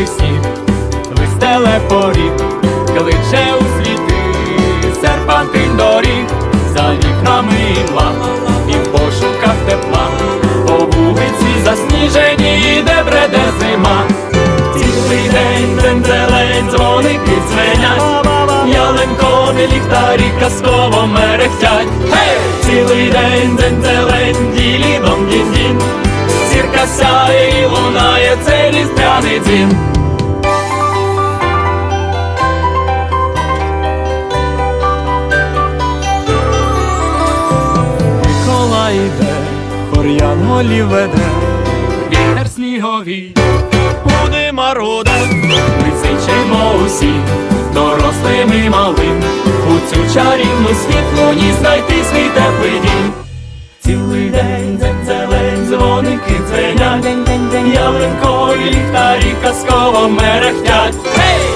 білий сніг, вистеле поріг, кличе у світи, серпантин доріг, за вікнами імла, і в пошуках тепла, по вулиці засніжені, де бреде зима. Цілий день дзензелень, дзвоники дзвенять, ялинкові ліхтарі казково мерехтять. Гей! Цілий день дзензелень, ділі лунає цей різдвяний дзвін. Микола йде, хор'ян голі веде, вітер сніговий, буде мароде, ми зичимо усі, дорослим і малим, у цю чарівну світлу ні знайти свій теплий дім. Цілий день ялинкові ліхтарі казково мерехтять.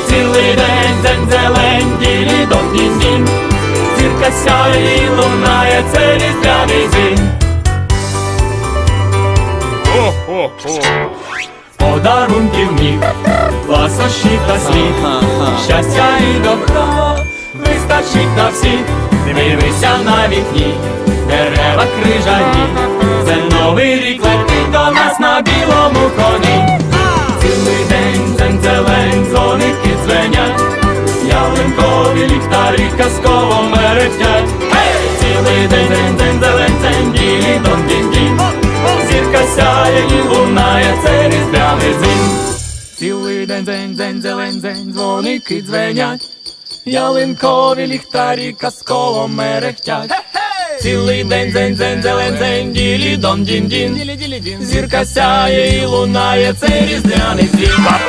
Цілий день дзень-зелень, ділі дом дін дін Зірка сяє і лунає, це різдвяний дзвін. Подарунків міг, ласощі та слів, щастя і добра, вистачить на всіх, дивися на вікні, дерева крижані, казково мерехтять. Цілий день дзень дзень зелень, дзень ділі дон дін дін Зірка сяє і лунає, це різдвяний дзвін. Цілий день дзень дзень зелень дзень, дзвоники дзвенять, ялинкові ліхтарі казково мерехтять. Цілий день дзень дзень зелень дзень, ділі дон дін дін Зірка сяє і лунає, це різдвяний дзвін. Зірка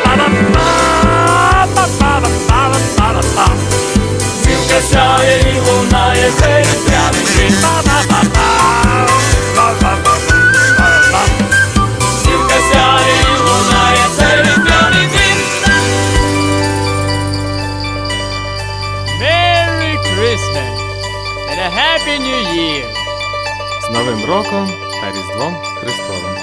Happy New Year! З Новим роком та Різдвом Христовим.